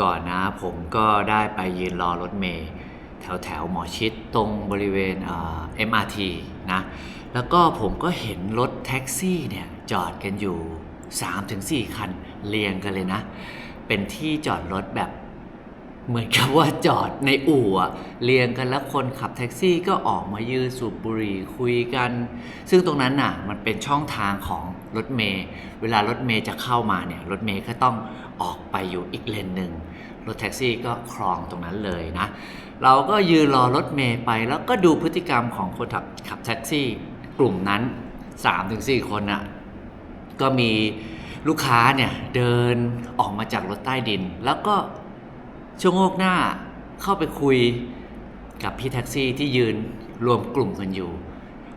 ก่อนนะ ผมก็ได้ไปยืนรอรถเมล์แถวแถวหมอชิดตรงบริเวณเอ่อ MRT นะแล้วก็ผมก็เห็นรถแท็กซี่เนี่ยจอดกันอยู่ 3-4 คันเรียงกันเลยนะ เป็นที่จอดรถแบบเหมือนกับว่าจอดในอู่อะเรียงกันแล้วคนขับแท็กซี่ก็ออกมายืนสูบบุหรี่คุยกัน ซึ่งตรงนั้นน่ะมันเป็นช่องทางของรถเมย์เวลารถเมย์จะเข้ามาเนี่ยรถเมย์ก็ต้อง ออกไปอยู่อีกเลนหนึ่งรถแท็กซี่ก็ครองตรงนั้นเลยนะ เราก็ยืนรอรถเมย์ไปแล้วก็ดูพฤติกรรมของคนขับขับแท็กซี่กลุ่มนั้น 3-4 คนน่ะก็มีลูกค้าเนี่ยเดินออกมาจากรถใต้ดิน แล้วก็ชะโงกหน้าเข้าไปคุยกับพี่แท็กซี่ที่ยืนรวมกลุ่มกันอยู่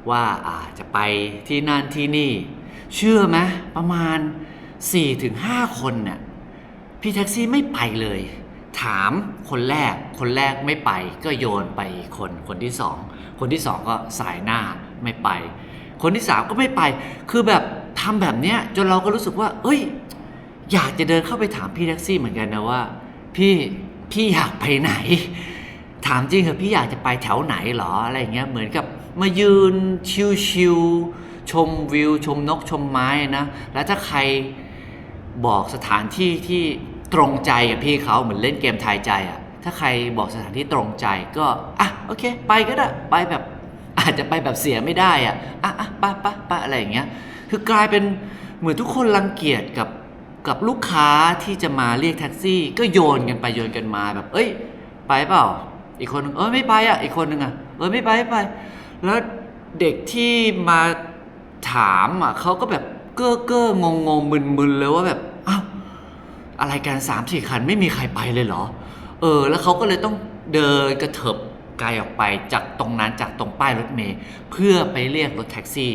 ว่าอาจจะไปที่นั่นที่นี่ เชื่อไหมประมาณ 4-5 คนเนี่ย พี่แท็กซี่ไม่ไปเลย ถามคนแรก คนแรกไม่ไป ก็โยนไปคนคนที่สองคนที่สองก็สายหน้าไม่ไป คนที่สามก็ไม่ไป คือแบบทำแบบเนี้ยจนเราก็รู้สึกว่า เอ้ย อยากจะเดินเข้าไปถามพี่แท็กซี่เหมือนกันนะว่า พี่พี่อยากไปไหน ถามจริงเหรอพี่อยากจะไปแถวไหนหรออะไรเงี้ยเหมือนกับมายืนชิวๆชมวิว ชมนกชมไม้นะ แล้วถ้าใครบอกสถานที่ที่ ตรงใจกับพี่เขาเหมือนเล่นเกมทายใจอะถ้าใครบอกสถานที่ตรงใจก็อะโอเค ไปก็ได้ไปแบบ อาจจะไปแบบเสียไม่ได้อะอะอะปไปไปะอะไรอย่างเงี้ยคือกลายเป็นเหมือนทุกคนรังเกียจกับกับลูกค้าที่จะมาเรียกแท็กซี่ ก็โยนกันไปโยนกันมาแบบ เอ้ย ไปเปล่า อีกคนนึงเออไม่ไปอะอีกคนนึงอะเออไม่ไปไม่ไป แล้วเด็กที่มาถามอะเขาก็แบบเก้อเก้องงงมึนมึนเลยว่าแบบ อะไรกันสามสี่คันไม่มีใครไปเลยเหรอ เออ แล้วเขาก็เลยต้องเดินกระเถิบไกลออกไปจากตรงนั้นจากตรงป้ายรถเมล์เพื่อไปเรียกรถแท็กซี่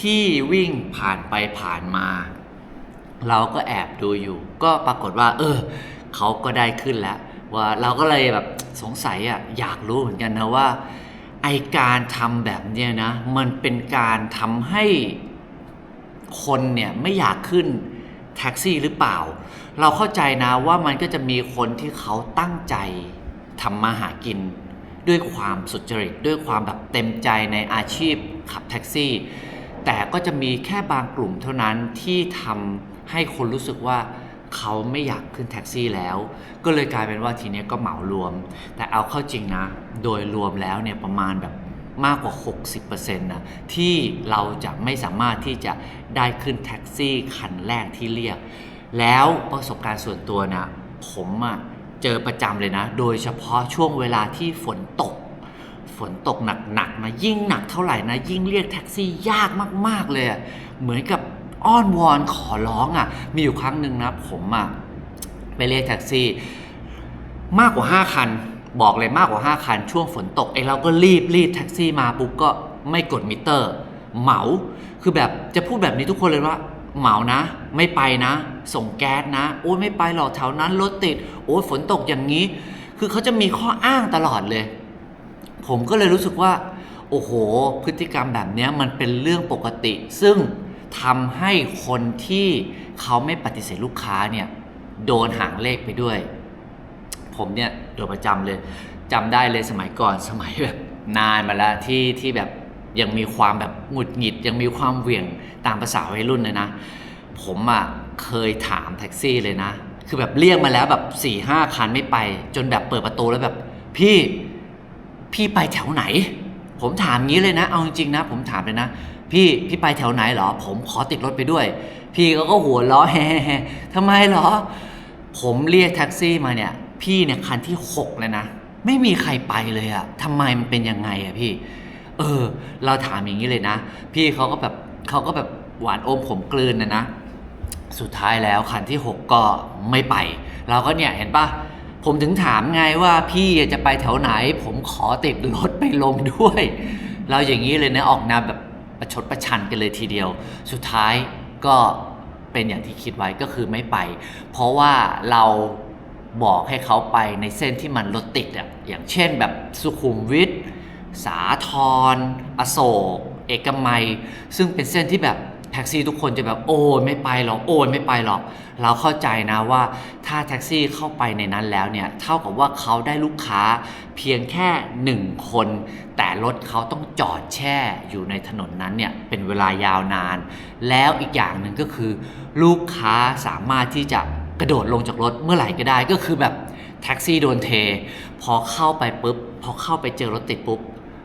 ที่วิ่งผ่านไปผ่านมา เราก็แอบดูอยู่ ก็ปรากฏว่า เออเขาก็ได้ขึ้นแล้ว ว่าเราก็เลยแบบสงสัยอะอยากรู้เหมือนกันนะว่าไอการทำแบบเนี้ยนะ มันเป็นการทำให้คนเนี่ยไม่อยากขึ้น แท็กซี่หรือเปล่า เราเข้าใจนะว่ามันก็จะมีคนที่เขาตั้งใจทำมาหากิน ด้วยความสุจริต ด้วยความแบบเต็มใจในอาชีพขับแท็กซี่ แต่ก็จะมีแค่บางกลุ่มเท่านั้นที่ทำให้คนรู้สึกว่าเขาไม่อยากขึ้นแท็กซี่แล้ว ก็เลยกลายเป็นว่าทีนี้ก็เหมารวม แต่เอาเข้าจริงนะ โดยรวมแล้วเนี่ยประมาณแบบ มากกว่า 60%นะที่เราจะไม่สามารถที่จะได้ขึ้นแท็กซี่คันแรกที่เรียก แล้วประสบการณ์ส่วนตัวนะผมอะเจอประจำเลยนะ โดยเฉพาะช่วงเวลาที่ฝนตก ฝนตกหนักๆนะยิ่งหนักเท่าไหร่นะ ยิ่งเรียกแท็กซี่ยากมากๆเลยเหมือนกับอ้อนวอนขอร้องอะ่ะ มีอยู่ครั้งหนึ่งนะผมอะ่ะไปเรียกแท็กซี่ มากกว่า 5 คัน บอกเลยมากกว่า 5 คัน ช่วงฝนตกไอ้เราก็รีบรีบแท็กซี่มาปุ๊บก็ไม่กดมิเตอร์ เหมาคือแบบจะพูดแบบนี้ทุกคนเลยว่า เหมานะ ไม่ไปนะ ส่งแก๊สนะ โอ้ยไม่ไปหรอกแถวนั้นรถติด โอ้ยฝนตกอย่างนี้ คือเขาจะมีข้ออ้างตลอดเลย ผมก็เลยรู้สึกว่า โอ้โห พฤติกรรมแบบนี้มันเป็นเรื่องปกติ ซึ่งทำให้คนที่เขาไม่ปฏิเสธลูกค้าเนี่ยโดนหางเลขไปด้วย ผมเนี่ยโดนประจำเลยจำได้เลยสมัยก่อนสมัยแบบนานมาแล้วที่ที่แบบยังมีความแบบหงุดหงิด ยังมีความเหวี่ยงตามภาษาวัยรุ่นเลยนะ ผมอะ่ะเคยถามแท็กซี่เลยนะ คือแบบเรียกมาแล้วแบบ4ี่ห้าคันไม่ไป จนแบบเปิดประตูแล้วแบบ พี่พี่ไปแถวไหน ผมถามงี้เลยนะ เอาจริงๆนะ ผมถามเลยนะ พี่พี่ไปแถวไหนเหรอ ผมขอติดรถไปด้วย พี่เขาก็หัวล้อแฮ่ทำไมเหรอ ผมเรียกแท็กซี่มาเนี่ย พี่เนี่ยคันที่หกเลยนะ ไม่มีใครไปเลยอะทำไมมันเป็นยังไงอะพี่ เออ เราถามอย่างนี้เลยนะ พี่เขาก็แบบเขาก็แบบหวานอมผมกลืนนะนะ สุดท้ายแล้วคันที่ 6 ก็ไม่ไป เราก็เนี่ยเห็นปะผมถึงถามไงว่าพี่จะไปแถวไหน ผมขอติดรถไปลงด้วย เราอย่างนี้เลยนะออกแนวแบบประชดประชันกันเลยทีเดียว สุดท้ายก็เป็นอย่างที่คิดไว้ก็คือไม่ไป เพราะว่าเรา บอกให้เขาไปในเส้นที่มันรถติดอะอย่างเช่นแบบสุขุมวิทสาทรอโศก เอกมัย ซึ่งเป็นเส้นที่แบบแท็กซี่ทุกคนจะแบบโอ้ยไม่ไปหรอกโอ้ยไม่ไปหรอก เราเข้าใจนะว่าถ้าแท็กซี่เข้าไปในนั้นแล้วเนี่ย เท่ากับว่าเขาได้ลูกค้าเพียงแค่หนึ่งคน แต่รถเขาต้องจอดแช่อยู่ในถนนนั้นเนี่ย เป็นเวลายาวนาน แล้วอีกอย่างหนึ่งก็คือ ลูกค้าสามารถที่จะ กระโดดลงจากรถเมื่อไหร่ก็ได้ก็คือแบบแท็กซี่โดนเท พอเข้าไปปุ๊บพอเข้าไปเจอรถติดปุ๊บ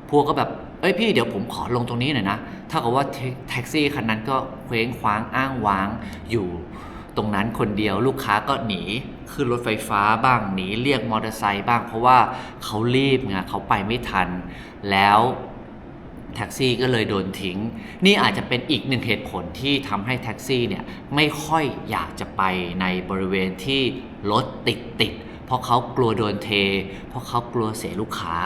พวกก็แบบเอ้ยพี่เดี๋ยวผมขอลงตรงนี้หน่อยนะถ้ากับว่าแท็กแท็กซี่คันนั้นก็เคว้งคว้างอ้างว้างอยู่ตรงนั้นคนเดียวลูกค้าก็หนีขึ้นรถไฟฟ้าบ้างหนีเรียกมอเตอร์ไซค์บ้าง เพราะว่าเขารีบไงเขาไปไม่ทันแล้ว แท็กซี่ก็เลยโดนทิ้ง นี่อาจจะเป็นอีกหนึ่งเหตุผลที่ทำให้แท็กซี่เนี่ยไม่ค่อยอยากจะไปในบริเวณที่รถติดติดเพราะเขากลัวโดนเท เพราะเขากลัวเสียลูกค้า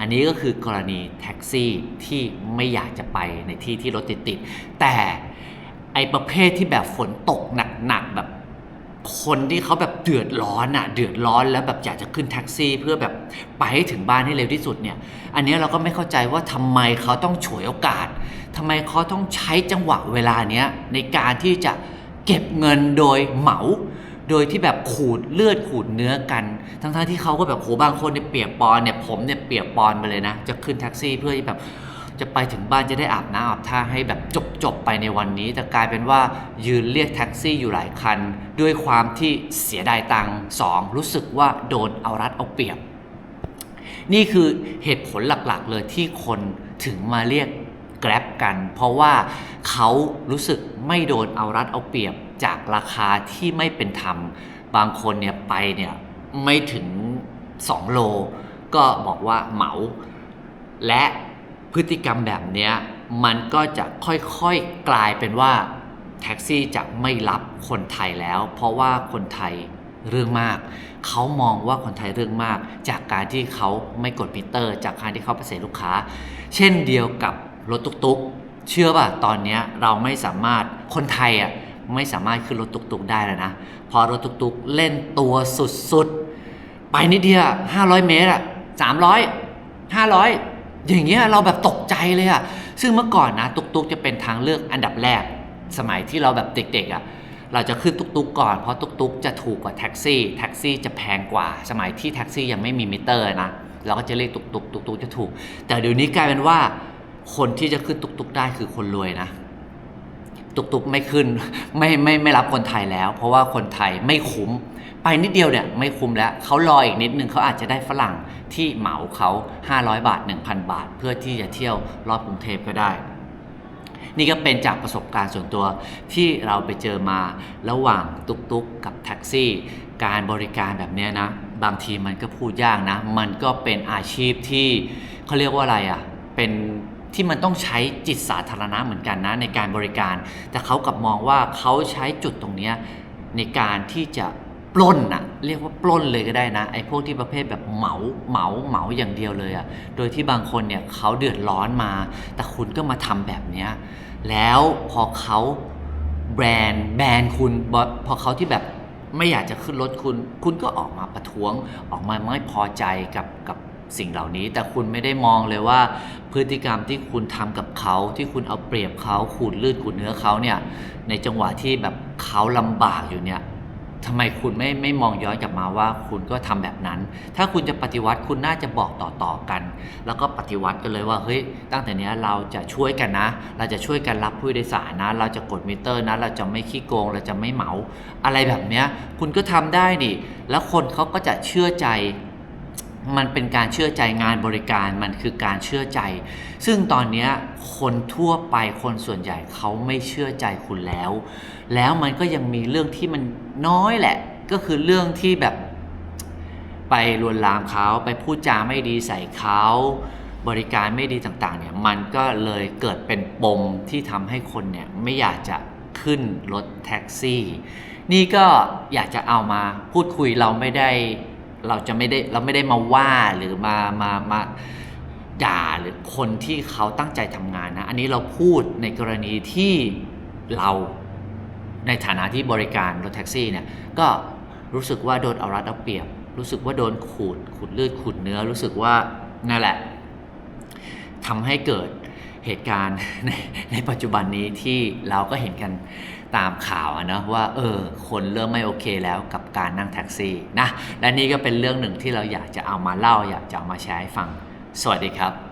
อันนี้ก็คือกรณีแท็กซี่ที่ไม่อยากจะไปในที่ที่รถติดติดแต่ไอประเภทที่แบบฝนตกหนักๆแบบ คนที่เขาแบบเดือดร้อนอะเดือดร้อนแล้วแบบอยากจะขึ้นแท็กซี่ เพื่อแบบไปให้ถึงบ้านให้เร็วที่สุดเนี่ย อันนี้เราก็ไม่เข้าใจว่าทำไมเขาต้องฉวยโอกาสทำไมเขาต้องใช้จังหวะเวลาเนี้ยในการที่จะเก็บเงินโดยเหมา โดยที่แบบขูดเลือดขูดเนื้อกัน ทั้งๆที่เขาก็แบบโหบางคนเนี่ยเปียกปอนเนี่ยผมเนี่ยเปียกปอนไปเลยนะ จะขึ้นแท็กซี่เพื่อที่แบบ จะไปถึงบ้านจะได้อาบน้ำอาบท่าให้แบบจบจบๆไปในวันนี้ แต่กลายเป็นว่ายืนเรียกแท็กซี่อยู่หลายคัน ด้วยความที่เสียดายตังค์สองรู้สึกว่าโดนเอารัดเอาเปรียบ นี่คือเหตุผลหลักๆ เลยที่คนถึงมาเรียก Grab กัน เพราะว่าเขารู้สึกไม่โดนเอารัดเอาเปรียบจากราคาที่ไม่เป็นธรรม บางคนเนี่ยไปเนี่ยไม่ถึง 2 โล ก็บอกว่าเหมา และ พฤติกรรมแบบนี้มันก็จะค่อยๆกลายเป็นว่าแท็กซี่จะไม่รับคนไทยแล้ว เพราะว่าคนไทยเรื่องมาก เขามองว่าคนไทยเรื่องมาก จากการที่เขาไม่กดมิเตอร์ จากการที่เขาไปเสียลูกค้า เช่นเดียวกับรถตุกๆ เชื่อป่ะตอนนี้เราไม่สามารถคนไทยอะไม่สามารถขึ้นรถตุกๆได้แล้วนะพอรถตุกๆเล่นตัวสุดๆ ไปนิดเดียว500 เมตรอะ300 500 อย่างเงี้ยเราแบบตกใจเลยอะซึ่งเมื่อก่อนนะตุกตุกจะเป็นทางเลือกอันดับแรก สมัยที่เราแบบเด็กๆอะเราจะขึ้นตุกตุกก่อนเพราะตุกตุกจะถูกกว่าแท็กซี่แท็กซี่จะแพงกว่า สมัยที่แท็กซี่ยังไม่มีมิเตอร์นะเราก็จะเรียกตุกตุกตุกตุกจะถูก แต่เดี๋ยวนี้กลายเป็นว่า คนที่จะขึ้นตุกตุกได้คือคนรวยนะ ตุกตุกไม่ขึ้นไม่ไม่ไม่รับคนไทยแล้ว เพราะว่าคนไทยไม่คุ้ม ไปนิดเดียวเนี่ยไม่คุ้มแล้วเขารออีกนิดนึงเขาอาจจะได้ฝรั่งที่เหมาเขา 500 บาท 1,000 บาท เพื่อที่จะเที่ยวรอบกรุงเทพก็ได้ นี่ก็เป็นจากประสบการณ์ส่วนตัวที่เราไปเจอมาระหว่างตุกตุกกับแท็กซี่ การบริการแบบนี้นะ บางทีมันก็พูดยากนะ มันก็เป็นอาชีพที่เขาเรียกว่าอะไรอะ่ะเป็น ที่มันต้องใช้จิตสาธารณะเหมือนกันนะในการบริการ แต่เขากลับมองว่าเขาใช้จุดตรงนี้ในการที่จะปล้นนะเรียกว่าปล้นเลยก็ได้นะไอ้พวกที่ประเภทแบบเหมาเหมาเหมาอย่างเดียวเลยอะ่ะโดยที่บางคนเนี่ยเขาเดือดร้อนมา แต่คุณก็มาทำแบบเนี้ยแล้วพอเขาแบรนด์แบรนด์คุณพอพอเขาที่แบบไม่อยากจะขึ้นรถคุณ คุณก็ออกมาประท้วงออกมาไม่พอใจกับกับ สิ่งเหล่านี้ แต่คุณไม่ได้มองเลยว่า พฤติกรรมที่คุณทำกับเขาที่คุณเอาเปรียบเขาขูดลืดขูดเนื้อเขาเนี่ยในจังหวะที่แบบเขาลำบากอยู่เนี่ยทำไมคุณไม่ไม่มองย้อนกลับมาว่าคุณก็ทำแบบนั้น ถ้าคุณจะปฏิวัติคุณน่าจะบอกต่อๆกัน แล้วก็ปฏิวัติกันเลยว่าเฮ้ยตั้งแต่นี้เราจะช่วยกันนะ เราจะช่วยกันรับผู้โดยสารนะ เราจะกดมิเตอร์นะ เราจะไม่ขี้โกง เราจะไม่เหมา อะไรแบบเนี้ยคุณก็ทำได้ดิแล้วคนเขาก็จะเชื่อใจ มันเป็นการเชื่อใจงานบริการมันคือการเชื่อใจ ซึ่งตอนนี้คนทั่วไปคนส่วนใหญ่เขาไม่เชื่อใจคุณแล้ว แล้วมันก็ยังมีเรื่องที่มันน้อยแหละ ก็คือเรื่องที่แบบไปลวนลามเขาไปพูดจาไม่ดีใส่เขาบริการไม่ดีต่างๆเนี่ยมันก็เลยเกิดเป็นปมที่ทำให้คนเนี่ยไม่อยากจะขึ้นรถแท็กซี่ นี่ก็อยากจะเอามาพูดคุยเราไม่ได้ เราจะไม่ได้เราไม่ได้มาว่าหรือมามามาด่าหรือคนที่เขาตั้งใจทำงานนะ อันนี้เราพูดในกรณีที่เราในฐานะที่บริการรถแท็กซี่เนี่ยก็รู้สึกว่าโดนเอารัดเอาเปรียบ รู้สึกว่าโดนขูดขูดเลือดขูดเนื้อรู้สึกว่านั่นแหละทำให้เกิดเหตุการณ์ในในปัจจุบันนี้ที่เราก็เห็นกัน ตามข่าวนะว่าเออคนเริ่มไม่โอเคแล้วกับการนั่งแท็กซี่นะและนี่ก็เป็นเรื่องหนึ่งที่เราอยากจะเอามาเล่าอยากจะเอามาแชร์ให้ฟัง สวัสดีครับ